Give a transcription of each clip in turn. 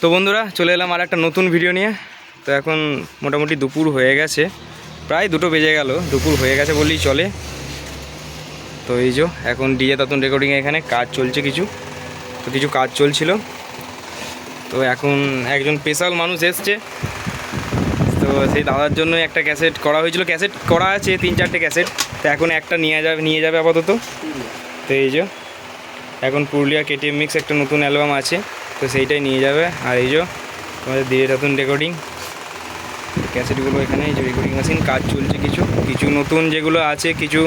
তো বন্ধুরা, চলে এলাম আর একটা নতুন ভিডিও নিয়ে। তো এখন মোটামুটি দুপুর হয়ে গেছে। প্রায় দুটো বেজে গেল, দুপুর হয়ে গেছে বললেই চলে। তো এই যে, এখন ডিজে তাতুন রেকর্ডিংয়ে এখানে কাজ চলছে কিছু। তো কিছু কাজ চলছিল। তো এখন একজন স্পেশাল মানুষ এসছে। তো সেই দাদার জন্য একটা ক্যাসেট করা হয়েছিল। ক্যাসেট করা আছে, তিন চারটে ক্যাসেট তো এখন একটা নিয়ে যাবে নিয়ে যাবে আপাতত। তো এই যে, এখন পুরুলিয়া কেটিএম মিক্স একটা নতুন অ্যালবাম আছে। তো সেইটাই নিয়ে যাবে। আর এই যে আমাদের দিয়ে নতুন রেকর্ডিং ক্যাসেটগুলো এখানে, এই যে রেকর্ডিং মেশিন কাজ চলছে কিছু। কিছু নতুন যেগুলো আছে, কিছু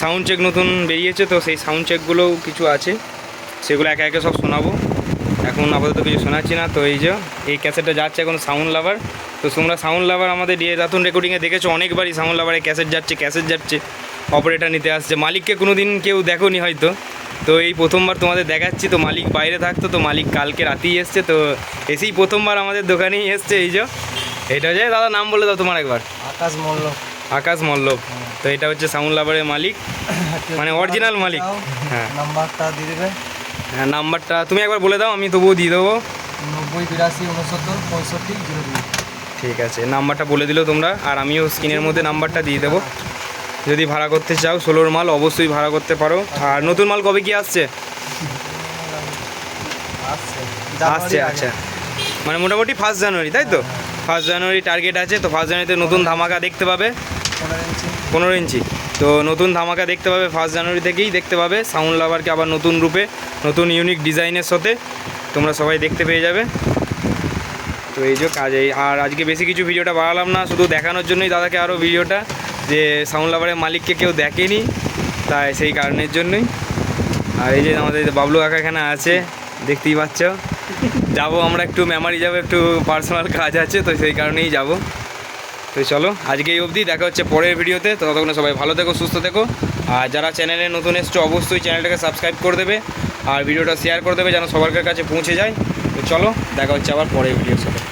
সাউন্ড চেক নতুন বেরিয়েছে, তো সেই সাউন্ড চেকগুলোও কিছু আছে। সেগুলো একে একে সব শোনাবো। এখন আপাতত কিছু শোনাচ্ছি না, তো এই যে, এই ক্যাসেটটা যাচ্ছে এখন সাউন্ড লাভার তো তোমরা সাউন্ড লাভার আমাদের দিয়ে রাতুন রেকর্ডিংয়ে দেখেছ, অনেকবারই সাউন্ড লাভারে ক্যাসেট যাচ্ছে ক্যাসেট যাচ্ছে। অপারেটার নিতে আসছে। মালিককে কোনো দিন কেউ দেখোনি হয়তো। তো এই প্রথমবার তোমাদের দেখাচ্ছি তো মালিক বাইরে থাকতো তো মালিক কালকে রাতেই এসছে তো এসেই প্রথমবার আমাদের দোকানেই এসছে এই যে। এটা যে দাদা নাম বলে দাও তোমার একবার। আকাশ মল্ল আকাশ মল্লব তো এটা হচ্ছে সাউন্ড লাভারের মালিক। মানে অরিজিনাল মালিক। হ্যাঁ। নাম্বারটা দিয়ে দেবে। হ্যাঁ নাম্বারটা তুমি একবার বলে দাও আমি তবুও দিয়ে দেবো। নব্বই বিরাশি উনসত্তর পঁয়ষট্টি জিরো ঠিক আছে নাম্বারটা বলে দিলেও তোমরা আর আমিও স্ক্রিনের মধ্যে নাম্বারটা দিয়ে দেবো। যদি ভাড়া করতে চাও ষোলোর মাল অবশ্যই ভাড়া করতে পারো। আর নতুন মাল কবে কি আসছে? আসছে। আচ্ছা। মানে মোটামুটি ফার্স্ট জানুয়ারি তাই তো? ফার্স্ট জানুয়ারি টার্গেট আছে তো ফার্স্ট জানুয়ারিতে নতুন ধামাকা দেখতে পাবে। পনেরো ইঞ্চি। তো নতুন ধামাকা দেখতে পাবে ফার্স্ট জানুয়ারি থেকেই দেখতে পাবে। সাউন্ড লাভারকে আবার নতুন রূপে নতুন ইউনিক ডিজাইনের সাথে তোমরা সবাই দেখতে পেয়ে যাবে। তো এই যে কাজেই আর আজকে বেশি কিছু ভিডিওটা বাড়ালাম না শুধু দেখানোর জন্যই দাদাকে আরও ভিডিওটা যে সাউন্ড লাভারের মালিককে কেউ দেখেনি, তাই সেই কারণের জন্যই। আর এই যে আমাদের বাবলু কাকা এখানে আছে, দেখতেই পাচ্ছ। যাব আমরা একটু মেমারি যাব একটু পার্সোনাল কাজ আছে, তো সেই কারণেই যাব। তো চলো, আজকে এই অবধি, দেখা হচ্ছে পরের ভিডিওতে। তো ততক্ষণে সবাই ভালো থেকো, সুস্থ থেকো। আর যারা চ্যানেলে নতুন এসছো, অবশ্যই চ্যানেলটাকে সাবস্ক্রাইব করে দেবে। আর ভিডিওটা শেয়ার করে দেবে, যেন সবার কাছে পৌঁছে যায়। তো চলো, দেখা হচ্ছে আবার পরের ভিডিওর সাথে।